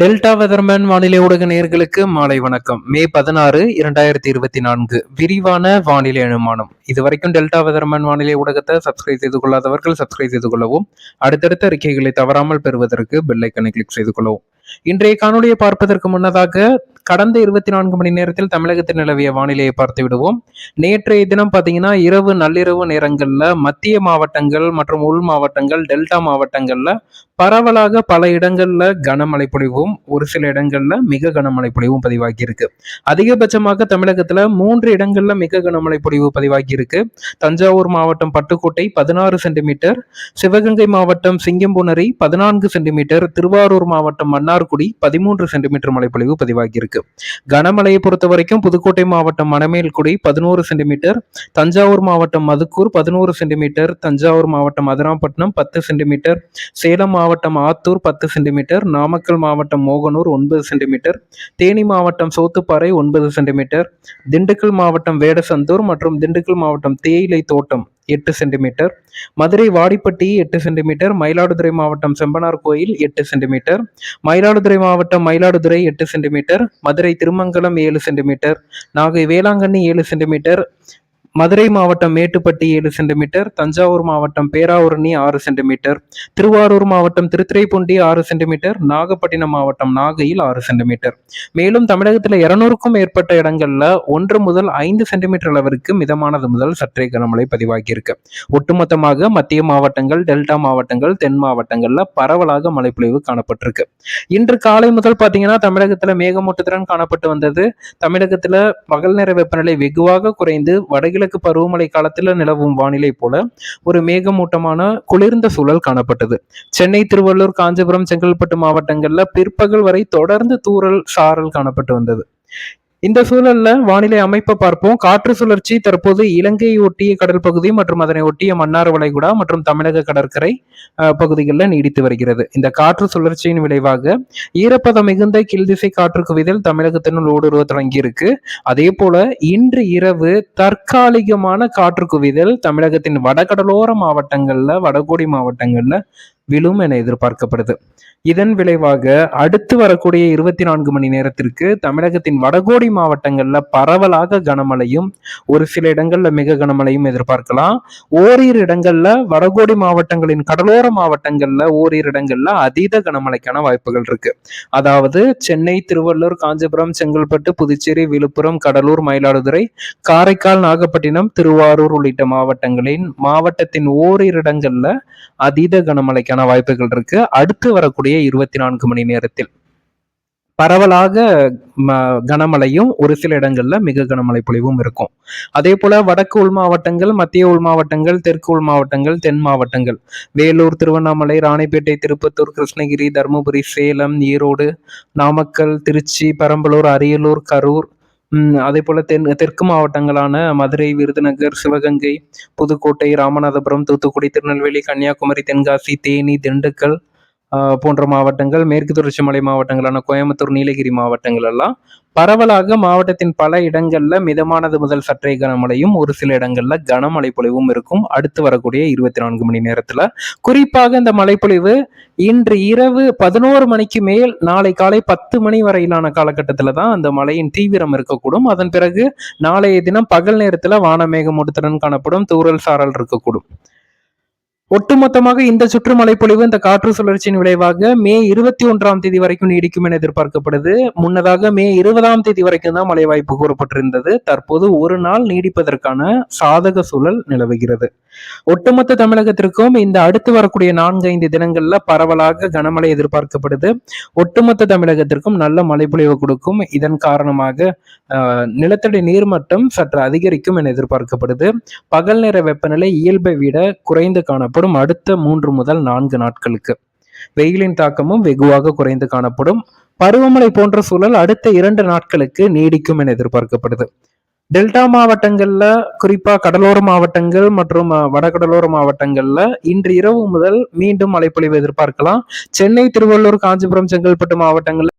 Delta weatherman வானிலை ஊடக நேர்களுக்கு மாலை வணக்கம். மே பதினாறு இரண்டாயிரத்தி இருபத்தி நான்கு. விரிவான வானிலை அனுமானம். இதுவரைக்கும் டெல்டா வெதர்மேன் வானிலை ஊடகத்தை சப்ஸ்கிரைப் செய்து கொள்ளாதவர்கள் சப்ஸ்கிரைப் செய்து கொள்ளவும் அடுத்தடுத்த அறிக்கைகளை தவறாமல் பெறுவதற்கு பெல்லைக்கனை கிளிக் செய்து கொள்ளவும். இன்றைய காணொலியை பார்ப்பதற்கு முன்னதாக கடந்த இருபத்தி நான்கு மணி நேரத்தில் தமிழகத்தில் நிலவிய வானிலையை பார்த்து விடுவோம். நேற்றைய தினம் பார்த்தீங்கன்னா இரவு நள்ளிரவு நேரங்களில் மத்திய மாவட்டங்கள் மற்றும் உள் மாவட்டங்கள் டெல்டா மாவட்டங்களில் பரவலாக பல இடங்களில் கனமழை பொழிவும் ஒரு சில இடங்களில் மிக கனமழை பொழிவும் பதிவாகியிருக்கு. அதிகபட்சமாக தமிழகத்தில் மூன்று இடங்களில் மிக கனமழை பொழிவு பதிவாகியிருக்கு. தஞ்சாவூர் மாவட்டம் பட்டுக்கோட்டை பதினாறு சென்டிமீட்டர் சிவகங்கை மாவட்டம் சிங்கம்புணரி பதினான்கு சென்டிமீட்டர் திருவாரூர் மாவட்டம் மன்னார்குடி பதிமூன்று சென்டிமீட்டர் மழைப்பொழிவு பதிவாகியிருக்கு. இருக்கு. கனமழையை பொறுத்த வரைக்கும் புதுக்கோட்டை மாவட்டம் மணமேல்குடி பதினோரு சென்டிமீட்டர் தஞ்சாவூர் மாவட்டம் மதுக்கூர் பதினோரு சென்டிமீட்டர் தஞ்சாவூர் மாவட்டம் மதுராம்பட்டினம் பத்து சென்டிமீட்டர் சேலம் மாவட்டம் ஆத்தூர் பத்து சென்டிமீட்டர் நாமக்கல் மாவட்டம் மோகனூர் ஒன்பது சென்டிமீட்டர் தேனி மாவட்டம் சோத்துப்பாறை ஒன்பது சென்டிமீட்டர் திண்டுக்கல் மாவட்டம் வேடசந்தூர் மற்றும் திண்டுக்கல் மாவட்டம் தேயிலை தோட்டம் எட்டு சென்டிமீட்டர். மதுரை வாடிப்பட்டி எட்டு சென்டிமீட்டர். மயிலாடுதுறை மாவட்டம் செம்பனார் கோயில் எட்டு சென்டிமீட்டர். மயிலாடுதுறை மாவட்டம் மயிலாடுதுறை எட்டு சென்டிமீட்டர். மதுரை திருமங்கலம் ஏழு சென்டிமீட்டர். நாகை வேளாங்கண்ணி ஏழு சென்டிமீட்டர். மதுரை மாவட்டம் மேட்டுப்பட்டி ஏழு சென்டிமீட்டர் தஞ்சாவூர் மாவட்டம் பேராவூரணி ஆறு சென்டிமீட்டர் திருவாரூர் மாவட்டம் திருத்துறைப்பூண்டி ஆறு சென்டிமீட்டர் நாகப்பட்டினம் மாவட்டம் நாகையில் ஆறு சென்டிமீட்டர். மேலும் தமிழகத்தில் இருநூறுக்கும் மேற்பட்ட இடங்கள்ல ஒன்று முதல் ஐந்து சென்டிமீட்டர் அளவிற்கு மிதமானது முதல் சற்றே கனமழை பதிவாகியிருக்கு. ஒட்டுமொத்தமாக மத்திய மாவட்டங்கள் டெல்டா மாவட்டங்கள் தென் மாவட்டங்கள்ல பரவலாக மழைப்பொழிவு காணப்பட்டிருக்கு. இன்று காலை முதல் பாத்தீங்கன்னா தமிழகத்துல மேகமூட்டத்துடன் காணப்பட்டு வந்தது. தமிழகத்துல பகல் நேர வெப்பநிலை வெகுவாக குறைந்து வடகிழக்கு வடகிழக்கு பருவமழை காலத்தில் நிலவும் வானிலை போல ஒரு மேகமூட்டமான குளிர்ந்த சூழல் காணப்பட்டது. சென்னை திருவள்ளூர் காஞ்சிபுரம் செங்கல்பட்டு மாவட்டங்களில் பிற்பகல் வரை தொடர்ந்து தூறல் சாரல் காணப்பட்டு வந்தது. இந்த சூழல்ல வானிலை அமைப்பை பார்ப்போம். காற்று சுழற்சி தற்போது இலங்கையை ஒட்டிய கடல் பகுதி மற்றும் அதனை ஒட்டிய மன்னார் வளைகுடா மற்றும் தமிழக கடற்கரை பகுதிகளில் நீடித்து வருகிறது. இந்த காற்று சுழற்சியின் விளைவாக ஈரப்பதம் மிகுந்த கீழ்திசை காற்று குவிதல் தமிழகத்தினுள் ஊடுருவ தொடங்கியிருக்கு. அதே போல இன்று இரவு தற்காலிகமான காற்று குவிதல் தமிழகத்தின் வடகடலோர மாவட்டங்கள்ல வடகோடி மாவட்டங்கள்ல விழும் என எதிர்பார்க்கப்படுது. இதன் விளைவாக அடுத்து வரக்கூடிய இருபத்தி நான்கு மணி நேரத்திற்கு தமிழகத்தின் வடகோடி மாவட்டங்கள்ல பரவலாக கனமழையும் ஒரு சில இடங்கள்ல மிக கனமழையும் எதிர்பார்க்கலாம். ஓரிரு இடங்கள்ல வடகோடி மாவட்டங்களின் கடலோர மாவட்டங்கள்ல ஓரிரு இடங்கள்ல அதீத கனமழைக்கான வாய்ப்புகள் இருக்கு. அதாவது சென்னை திருவள்ளூர் காஞ்சிபுரம் செங்கல்பட்டு புதுச்சேரி விழுப்புரம் கடலூர் மயிலாடுதுறை காரைக்கால் நாகப்பட்டினம் திருவாரூர் உள்ளிட்ட மாவட்டங்களின் மாவட்டத்தின் ஓரிரு இடங்கள்ல அதீத கனமழைக்கான வாய்ப்புகள் இருக்கு. அடுத்து வரக்கூடிய இருபத்தி நான்கு மணி நேரத்தில் பரவலாக கனமழையும் ஒரு சில இடங்கள்ல மிக கனமழை பொழிவும் இருக்கும். அதே போல வடக்கு உள் மாவட்டங்கள் மத்திய உள் மாவட்டங்கள் தெற்கு உள் மாவட்டங்கள் தென் மாவட்டங்கள். வேலூர் திருவண்ணாமலை ராணிப்பேட்டை திருப்பத்தூர் கிருஷ்ணகிரி தருமபுரி சேலம் ஈரோடு நாமக்கல் திருச்சி பெரம்பலூர் அரியலூர் கரூர் அதே போல தென் தெற்கு மாவட்டங்களான மதுரை விருதுநகர் சிவகங்கை புதுக்கோட்டை ராமநாதபுரம் தூத்துக்குடி திருநெல்வேலி கன்னியாகுமரி தென்காசி தேனி திண்டுக்கல் போன்ற மாவட்டங்கள் மேற்கு தொடர்ச்சி மலை மாவட்டங்களான கோயம்புத்தூர் நீலகிரி மாவட்டங்கள் எல்லாம் பரவலாக மாவட்டத்தின் பல இடங்கள்ல மிதமானது முதல் சற்றே கனமழையும் ஒரு சில இடங்கள்ல கனமழை பொழிவும் இருக்கும். அடுத்து வரக்கூடிய இருபத்தி நான்கு மணி நேரத்துல குறிப்பாக இந்த மழைப்பொழிவு இன்று இரவு பதினோரு மணிக்கு மேல் நாளை காலை பத்து மணி வரையிலான காலகட்டத்துல தான் அந்த மழையின் தீவிரம் இருக்கக்கூடும். அதன் பிறகு நாளைய தினம் பகல் நேரத்துல வானமேகமூட்டத்துடன் காணப்படும். தூரல் சாரல் இருக்கக்கூடும். ஒட்டுமொத்தமாக இந்த சுற்று மழைப்பொழிவு இந்த காற்று சுழற்சியின் விளைவாக மே இருபத்தி ஒன்றாம் தேதி வரைக்கும் நீடிக்கும் என எதிர்பார்க்கப்படுது. முன்னதாக மே இருபதாம் தேதி வரைக்கும் தான் மழை வாய்ப்பு கூறப்பட்டிருந்தது. தற்போது ஒரு நாள் நீடிப்பதற்கான சாதக சூழல் நிலவுகிறது. ஒட்டுமொத்த தமிழகத்திற்கும் இந்த அடுத்து வரக்கூடிய நான்கு ஐந்து தினங்கள்ல பரவலாக கனமழை எதிர்பார்க்கப்படுது. ஒட்டுமொத்த தமிழகத்திற்கும் நல்ல மழைப்பொழிவு கொடுக்கும். இதன் காரணமாக நிலத்தடி நீர்மட்டம் சற்று அதிகரிக்கும் என எதிர்பார்க்கப்படுது. பகல் நேர வெப்பநிலை இயல்பை விட குறைந்து காணப்படும். காணப்படும் அடுத்த மூன்று முதல் நான்கு நாட்களுக்கு. வெயிலின் தாக்கமும் வெகுவாக குறைந்து காணப்படும். பருவமழை போன்ற சூழல் அடுத்த இரண்டு நாட்களுக்கு நீடிக்கும் என எதிர்பார்க்கப்படுது. டெல்டா மாவட்டங்கள்ல குறிப்பா கடலோர மாவட்டங்கள் மற்றும் வடகடலோர மாவட்டங்கள்ல இன்று இரவு முதல் மீண்டும் மழைப்பொழிவு எதிர்பார்க்கலாம். சென்னை திருவள்ளூர் காஞ்சிபுரம் செங்கல்பட்டு மாவட்டங்கள்ல